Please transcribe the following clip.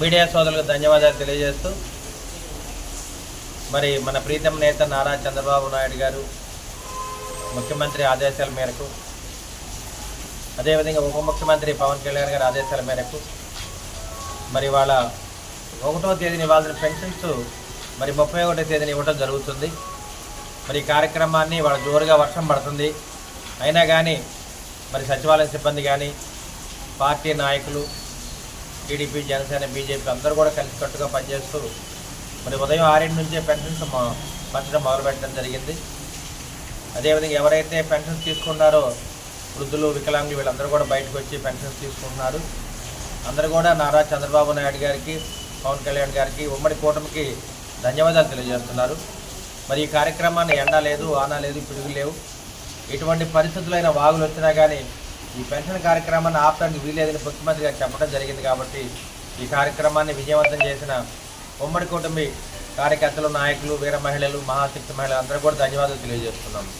Media సోదరులకు ధన్యవాదాలు తెలియజేస్తూ మరి మన ప్రీతం నేత నారా చంద్రబాబు నాయుడు గారు ముఖ్యమంత్రి ఆదేశాల మేరకు అదేవిధంగా ఉప ముఖ్యమంత్రి పవన్ కళ్యాణ్ గారి ఆదేశాల మేరకు మరి వాళ్ళ ఒకటో తేదీని ఇవ్వాల్సిన పెన్షన్స్ మరి ముప్పై ఒకటో తేదీని ఇవ్వడం జరుగుతుంది. మరి ఈ కార్యక్రమాన్ని వాళ్ళ జోరుగా వర్షం పడుతుంది. అయినా కానీ మరి సచివాలయ సిబ్బంది కానీ పార్టీ నాయకులు టీడీపీ జనసేన బీజేపీ అందరూ కూడా కలిసికట్టుగా పనిచేస్తూ మరి ఉదయం ఆరింటి నుంచే పెన్షన్స్ పంచడం మొదలుపెట్టడం జరిగింది. అదేవిధంగా ఎవరైతే పెన్షన్స్ తీసుకున్నారో వృద్ధులు వికలాంగులు వీళ్ళందరూ కూడా బయటకు వచ్చి పెన్షన్స్ తీసుకుంటున్నారు. అందరూ కూడా నారా చంద్రబాబు నాయుడు గారికి పవన్ కళ్యాణ్ గారికి ఉమ్మడి కూటమికి ధన్యవాదాలు తెలియజేస్తున్నారు. మరి ఈ కార్యక్రమాన్ని ఎండ లేదు వాన లేదు పిడుగు లేవు. ఎటువంటి పరిస్థితులైన వాగులు వచ్చినా కానీ ఈ పెన్షన్ కార్యక్రమాన్ని ఆపడానికి వీలేదని ముఖ్యమంత్రి గారు చెప్పడం జరిగింది కాబట్టి ఈ కార్యక్రమాన్ని విజయవంతం చేసిన ఉమ్మడి కుటుంబీ కార్యకర్తలు నాయకులు వీర మహిళలు మహాశక్తి మహిళలు అందరూ కూడా ధన్యవాదాలు తెలియజేస్తున్నాము.